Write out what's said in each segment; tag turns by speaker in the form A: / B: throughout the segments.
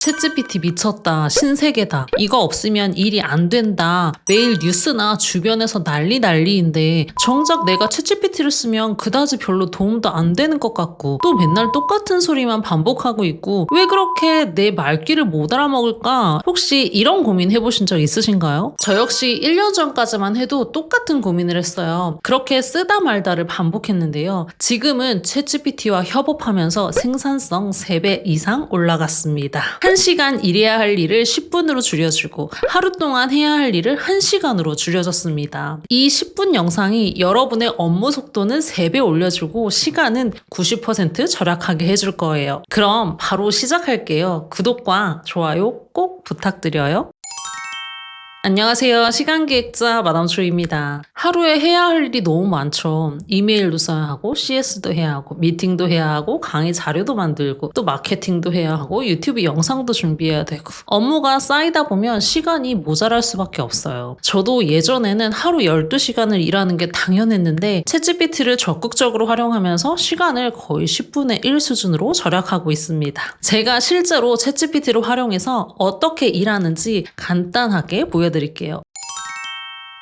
A: 챗GPT 미쳤다. 신세계다. 이거 없으면 일이 안 된다. 매일 뉴스나 주변에서 난리 난리인데 정작 내가 챗GPT를 쓰면 그다지 별로 도움도 안 되는 것 같고 또 맨날 똑같은 소리만 반복하고 있고 왜 그렇게 내 말귀를 못 알아먹을까? 혹시 이런 고민 해보신 적 있으신가요? 저 역시 1년 전까지만 해도 똑같은 고민을 했어요. 그렇게 쓰다 말다를 반복했는데요. 지금은 챗GPT와 협업하면서 생산성 3배 이상 올라갔습니다. 1시간 일해야 할 일을 10분으로 줄여주고 하루 동안 해야 할 일을 1시간으로 줄여줬습니다. 이 10분 영상이 여러분의 업무 속도는 3배 올려주고 시간은 90% 절약하게 해줄 거예요. 그럼 바로 시작할게요. 구독과 좋아요 꼭 부탁드려요. 안녕하세요. 시간기획자 마담초입니다. 하루에 해야 할 일이 너무 많죠. 이메일도 써야 하고, CS도 해야 하고, 미팅도 해야 하고, 강의 자료도 만들고, 또 마케팅도 해야 하고, 유튜브 영상도 준비해야 되고. 업무가 쌓이다 보면 시간이 모자랄 수밖에 없어요. 저도 예전에는 하루 12시간을 일하는 게 당연했는데, 챗GPT를 적극적으로 활용하면서 시간을 거의 10분의 1 수준으로 절약하고 있습니다. 제가 실제로 챗GPT를 활용해서 어떻게 일하는지 간단하게 보여드릴게요.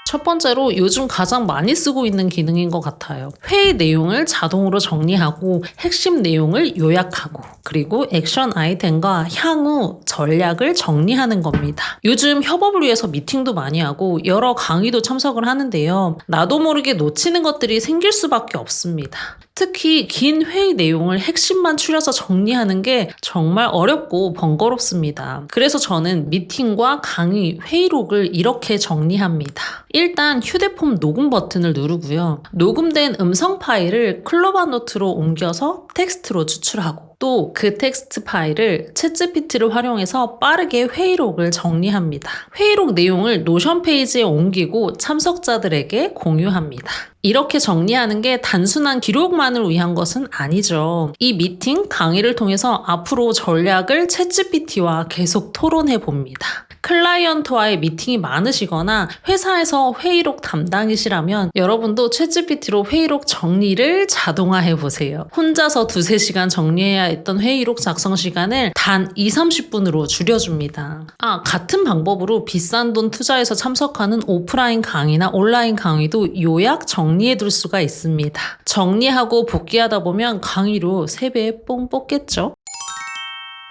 A: 첫 번째로 요즘 가장 많이 쓰고 있는 기능인 것 같아요. 회의 내용을 자동으로 정리하고 핵심 내용을 요약하고 그리고 액션 아이템과 향후 전략을 정리하는 겁니다. 요즘 협업을 위해서 미팅도 많이 하고 여러 강의도 참석을 하는데요. 나도 모르게 놓치는 것들이 생길 수밖에 없습니다. 특히 긴 회의 내용을 핵심만 추려서 정리하는 게 정말 어렵고 번거롭습니다. 그래서 저는 미팅과 강의, 회의록을 이렇게 정리합니다. 일단 휴대폰 녹음 버튼을 누르고요. 녹음된 음성 파일을 클로바 노트로 옮겨서 텍스트로 추출하고 또 그 텍스트 파일을 챗GPT를 활용해서 빠르게 회의록을 정리합니다. 회의록 내용을 노션 페이지에 옮기고 참석자들에게 공유합니다. 이렇게 정리하는 게 단순한 기록만을 위한 것은 아니죠. 이 미팅, 강의를 통해서 앞으로 전략을 챗GPT와 계속 토론해 봅니다. 클라이언트와의 미팅이 많으시거나 회사에서 회의록 담당이시라면 여러분도 챗GPT로 회의록 정리를 자동화해 보세요. 혼자서 두세 시간 정리해야 했던 회의록 작성 시간을 단 2, 30분으로 줄여줍니다. 아, 같은 방법으로 비싼 돈 투자해서 참석하는 오프라인 강의나 온라인 강의도 요약 정리해 둘 수가 있습니다. 정리하고 복귀하다 보면 강의로 3배 뽕 뽑겠죠?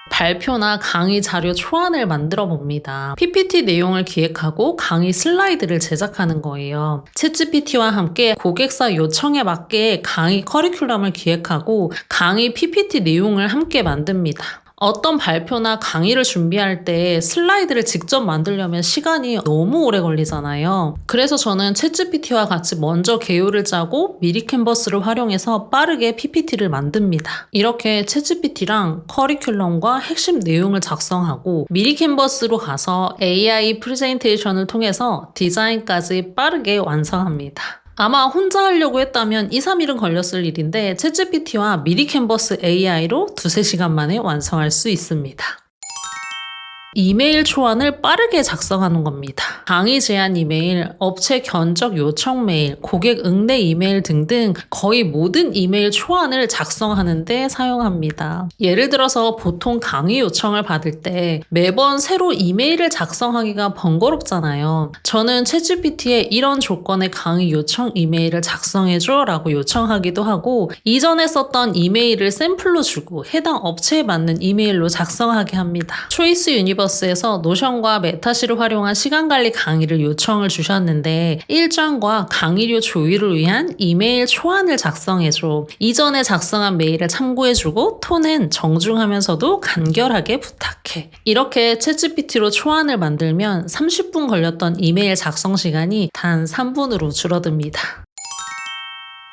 A: 발표나 강의 자료 초안을 만들어 봅니다. PPT 내용을 기획하고 강의 슬라이드를 제작하는 거예요. 챗GPT와 함께 고객사 요청에 맞게 강의 커리큘럼을 기획하고 강의 PPT 내용을 함께 만듭니다. 어떤 발표나 강의를 준비할 때 슬라이드를 직접 만들려면 시간이 너무 오래 걸리잖아요. 그래서 저는 챗GPT와 같이 먼저 개요를 짜고 미리 캔버스를 활용해서 빠르게 PPT를 만듭니다. 이렇게 챗GPT랑 커리큘럼과 핵심 내용을 작성하고 미리 캔버스로 가서 AI 프레젠테이션을 통해서 디자인까지 빠르게 완성합니다. 아마 혼자 하려고 했다면 2, 3일은 걸렸을 일인데 챗GPT와 미리 캔버스 AI로 두세 시간 만에 완성할 수 있습니다. 이메일 초안을 빠르게 작성하는 겁니다. 강의 제안 이메일, 업체 견적 요청 메일, 고객 응대 이메일 등등 거의 모든 이메일 초안을 작성하는데 사용합니다. 예를 들어서 보통 강의 요청을 받을 때 매번 새로 이메일을 작성하기가 번거롭잖아요. 저는 챗GPT에 이런 조건의 강의 요청 이메일을 작성해줘 라고 요청하기도 하고 이전에 썼던 이메일을 샘플로 주고 해당 업체에 맞는 이메일로 작성하게 합니다. 초이스 유니버 스 에서 노션과 메타시를 활용한 시간 관리 강의를 요청을 주셨는데 일정과 강의료 조율을 위한 이메일 초안을 작성해줘. 이전에 작성한 메일을 참고해주고 톤은 정중하면서도 간결하게 부탁해. 이렇게 챗GPT로 초안을 만들면 30분 걸렸던 이메일 작성 시간이 단 3분으로 줄어듭니다.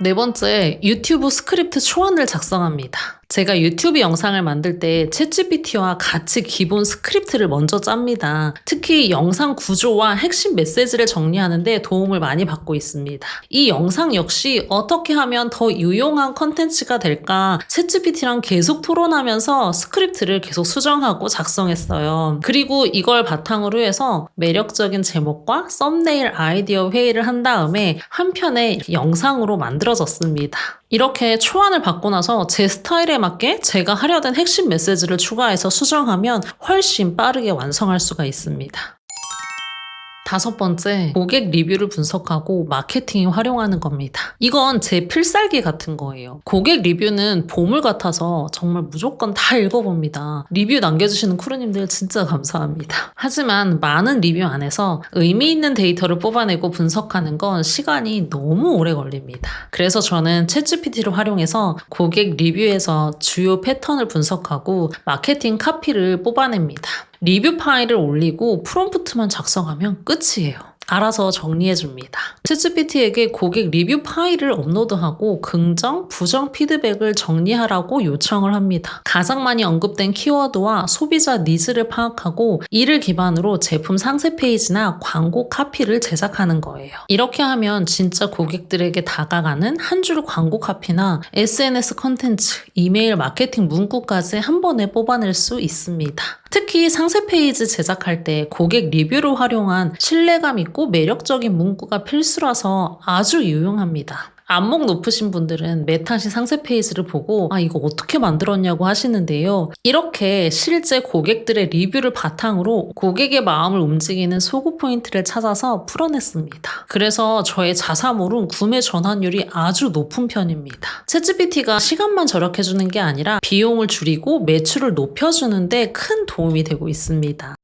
A: 네 번째, 유튜브 스크립트 초안을 작성합니다. 제가 유튜브 영상을 만들 때 챗GPT와 같이 기본 스크립트를 먼저 짭니다. 특히 영상 구조와 핵심 메시지를 정리하는데 도움을 많이 받고 있습니다. 이 영상 역시 어떻게 하면 더 유용한 컨텐츠가 될까 챗GPT랑 계속 토론하면서 스크립트를 계속 수정하고 작성했어요. 그리고 이걸 바탕으로 해서 매력적인 제목과 썸네일 아이디어 회의를 한 다음에 한 편의 영상으로 만들어졌습니다. 이렇게 초안을 받고 나서 제 스타일에 맞게 제가 하려던 핵심 메시지를 추가해서 수정하면 훨씬 빠르게 완성할 수가 있습니다. 다섯 번째, 고객 리뷰를 분석하고 마케팅에 활용하는 겁니다. 이건 제 필살기 같은 거예요. 고객 리뷰는 보물 같아서 정말 무조건 다 읽어봅니다. 리뷰 남겨주시는 크루님들 진짜 감사합니다. 하지만 많은 리뷰 안에서 의미 있는 데이터를 뽑아내고 분석하는 건 시간이 너무 오래 걸립니다. 그래서 저는 챗GPT를 활용해서 고객 리뷰에서 주요 패턴을 분석하고 마케팅 카피를 뽑아냅니다. 리뷰 파일을 올리고 프롬프트만 작성하면 끝이에요. 알아서 정리해줍니다. 챗GPT에게 고객 리뷰 파일을 업로드하고 긍정, 부정 피드백을 정리하라고 요청을 합니다. 가장 많이 언급된 키워드와 소비자 니즈를 파악하고 이를 기반으로 제품 상세 페이지나 광고 카피를 제작하는 거예요. 이렇게 하면 진짜 고객들에게 다가가는 한 줄 광고 카피나 SNS 컨텐츠, 이메일 마케팅 문구까지 한 번에 뽑아낼 수 있습니다. 특히 상세 페이지 제작할 때 고객 리뷰를 활용한 신뢰감 있고 매력적인 문구가 필수라서 아주 유용합니다. 안목 높으신 분들은 메타시 상세 페이지를 보고 아 이거 어떻게 만들었냐고 하시는데요. 이렇게 실제 고객들의 리뷰를 바탕으로 고객의 마음을 움직이는 소구 포인트를 찾아서 풀어냈습니다. 그래서 저의 자사몰은 구매 전환율이 아주 높은 편입니다. 챗GPT가 시간만 절약해주는 게 아니라 비용을 줄이고 매출을 높여주는데 큰 도움이 되고 있습니다.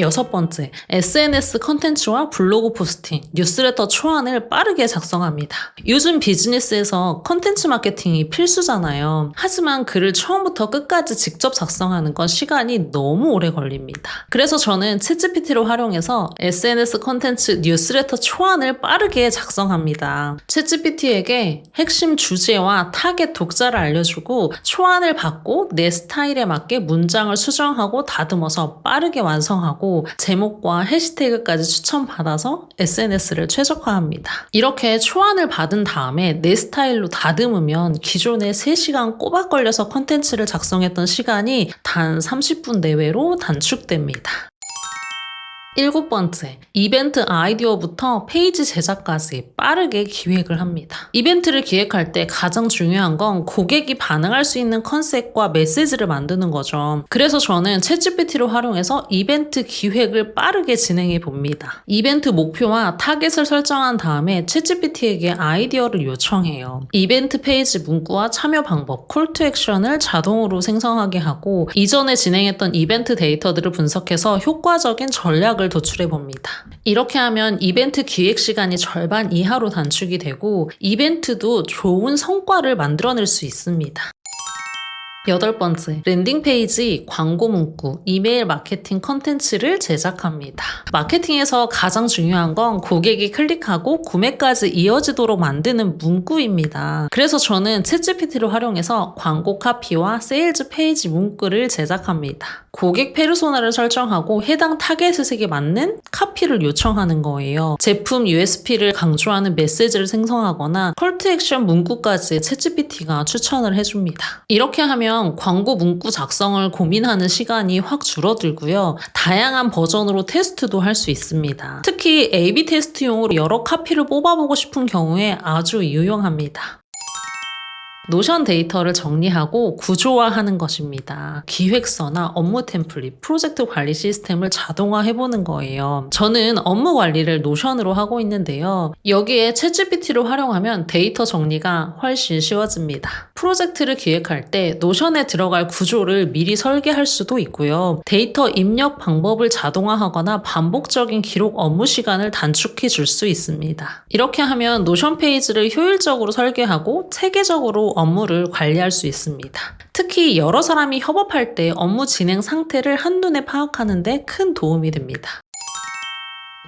A: 여섯 번째, SNS 컨텐츠와 블로그 포스팅, 뉴스레터 초안을 빠르게 작성합니다. 요즘 비즈니스에서 컨텐츠 마케팅이 필수잖아요. 하지만 글을 처음부터 끝까지 직접 작성하는 건 시간이 너무 오래 걸립니다. 그래서 저는 챗GPT를 활용해서 SNS 컨텐츠 뉴스레터 초안을 빠르게 작성합니다. 챗GPT에게 핵심 주제와 타겟 독자를 알려주고 초안을 받고 내 스타일에 맞게 문장을 수정하고 다듬어서 빠르게 완성하고 제목과 해시태그까지 추천받아서 SNS를 최적화합니다. 이렇게 초안을 받은 다음에 내 스타일로 다듬으면 기존에 3시간 꼬박 걸려서 컨텐츠를 작성했던 시간이 단 30분 내외로 단축됩니다. 일곱 번째, 이벤트 아이디어부터 페이지 제작까지 빠르게 기획을 합니다. 이벤트를 기획할 때 가장 중요한 건 고객이 반응할 수 있는 컨셉과 메시지를 만드는 거죠. 그래서 저는 챗GPT를 활용해서 이벤트 기획을 빠르게 진행해 봅니다. 이벤트 목표와 타겟을 설정한 다음에 챗GPT에게 아이디어를 요청해요. 이벤트 페이지 문구와 참여 방법, 콜투 액션을 자동으로 생성하게 하고 이전에 진행했던 이벤트 데이터들을 분석해서 효과적인 전략을 도출해 봅니다. 이렇게 하면 이벤트 기획 시간이 절반 이하로 단축이 되고 이벤트도 좋은 성과를 만들어낼 수 있습니다. 여덟 번째, 랜딩 페이지, 광고 문구, 이메일 마케팅 컨텐츠를 제작합니다. 마케팅에서 가장 중요한 건 고객이 클릭하고 구매까지 이어지도록 만드는 문구입니다. 그래서 저는 챗GPT를 활용해서 광고 카피와 세일즈 페이지 문구를 제작합니다. 고객 페르소나를 설정하고 해당 타겟 색에 맞는 카피를 요청하는 거예요. 제품 USP를 강조하는 메시지를 생성하거나 컬트 액션 문구까지 챗GPT가 추천을 해줍니다. 이렇게 하면 광고 문구 작성을 고민하는 시간이 확 줄어들고요. 다양한 버전으로 테스트도 할 수 있습니다. 특히 A-B 테스트용으로 여러 카피를 뽑아보고 싶은 경우에 아주 유용합니다. 노션 데이터를 정리하고 구조화하는 것입니다. 기획서나 업무 템플릿, 프로젝트 관리 시스템을 자동화해보는 거예요. 저는 업무 관리를 노션으로 하고 있는데요. 여기에 챗GPT를 활용하면 데이터 정리가 훨씬 쉬워집니다. 프로젝트를 기획할 때 노션에 들어갈 구조를 미리 설계할 수도 있고요. 데이터 입력 방법을 자동화하거나 반복적인 기록 업무 시간을 단축해 줄 수 있습니다. 이렇게 하면 노션 페이지를 효율적으로 설계하고 체계적으로 업무를 관리할 수 있습니다. 특히 여러 사람이 협업할 때 업무 진행 상태를 한눈에 파악하는데 큰 도움이 됩니다.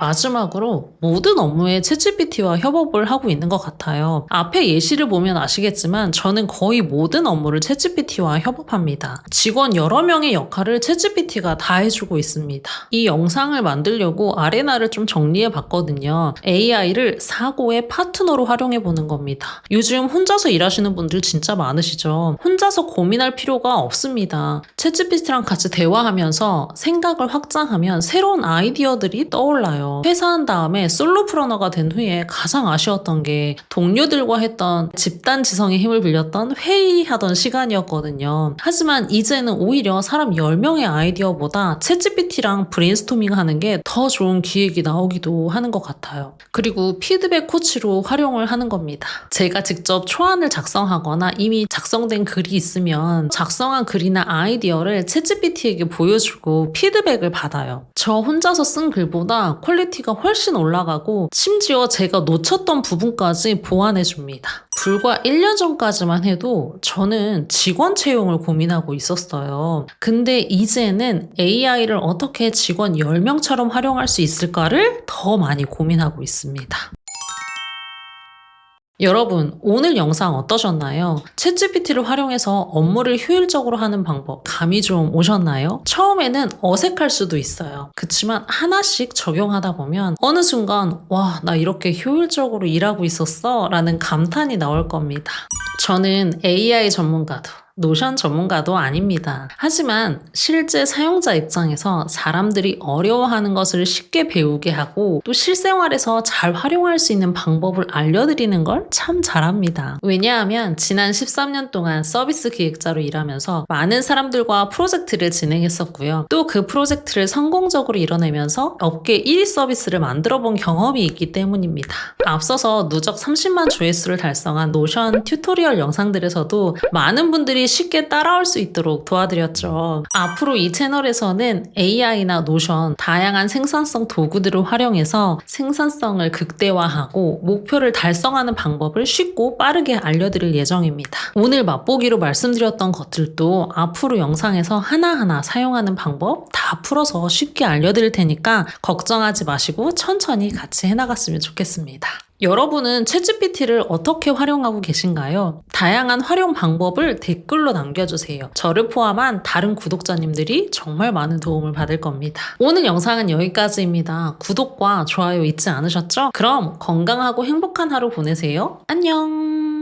A: 마지막으로 모든 업무에 챗GPT와 협업을 하고 있는 것 같아요. 앞에 예시를 보면 아시겠지만 저는 거의 모든 업무를 챗GPT와 협업합니다. 직원 여러 명의 역할을 챗GPT가 다 해주고 있습니다. 이 영상을 만들려고 아레나를 좀 정리해 봤거든요. AI를 사고의 파트너로 활용해 보는 겁니다. 요즘 혼자서 일하시는 분들 진짜 많으시죠? 혼자서 고민할 필요가 없습니다. 챗GPT랑 같이 대화하면서 생각을 확장하면 새로운 아이디어들이 떠올라요. 퇴사한 다음에 솔로프러너가 된 후에 가장 아쉬웠던 게 동료들과 했던 집단 지성의 힘을 빌렸던 회의하던 시간이었거든요. 하지만 이제는 오히려 사람 10명의 아이디어보다 챗GPT랑 브레인스토밍 하는 게 더 좋은 기획이 나오기도 하는 것 같아요. 그리고 피드백 코치로 활용을 하는 겁니다. 제가 직접 초안을 작성하거나 이미 작성된 글이 있으면 작성한 글이나 아이디어를 챗GPT에게 보여주고 피드백을 받아요. 저 혼자서 쓴 글보다 퀄리티가 훨씬 올라가고 심지어 제가 놓쳤던 부분까지 보완해 줍니다. 불과 1년 전까지만 해도 저는 직원 채용을 고민하고 있었어요. 근데 이제는 AI를 어떻게 직원 10명처럼 활용할 수 있을까를 더 많이 고민하고 있습니다. 여러분, 오늘 영상 어떠셨나요? 챗GPT를 활용해서 업무를 효율적으로 하는 방법, 감이 좀 오셨나요? 처음에는 어색할 수도 있어요. 그치만 하나씩 적용하다 보면 어느 순간, 와, 나 이렇게 효율적으로 일하고 있었어? 라는 감탄이 나올 겁니다. 저는 AI 전문가도, 노션 전문가도 아닙니다. 하지만 실제 사용자 입장에서 사람들이 어려워하는 것을 쉽게 배우게 하고 또 실생활에서 잘 활용할 수 있는 방법을 알려드리는 걸 참 잘합니다. 왜냐하면 지난 13년 동안 서비스 기획자로 일하면서 많은 사람들과 프로젝트를 진행했었고요. 또 그 프로젝트를 성공적으로 이뤄내면서 업계 1위 서비스를 만들어 본 경험이 있기 때문입니다. 앞서서 누적 30만 조회수를 달성한 노션 튜토리얼 영상들에서도 많은 분들이 쉽게 따라올 수 있도록 도와드렸죠. 앞으로 이 채널에서는 AI나 노션, 다양한 생산성 도구들을 활용해서 생산성을 극대화하고 목표를 달성하는 방법을 쉽고 빠르게 알려드릴 예정입니다. 오늘 맛보기로 말씀드렸던 것들도 앞으로 영상에서 하나하나 사용하는 방법 다 풀어서 쉽게 알려드릴 테니까 걱정하지 마시고 천천히 같이 해나갔으면 좋겠습니다. 여러분은 챗GPT를 어떻게 활용하고 계신가요? 다양한 활용 방법을 댓글로 남겨주세요. 저를 포함한 다른 구독자님들이 정말 많은 도움을 받을 겁니다. 오늘 영상은 여기까지입니다. 구독과 좋아요 잊지 않으셨죠? 그럼 건강하고 행복한 하루 보내세요. 안녕!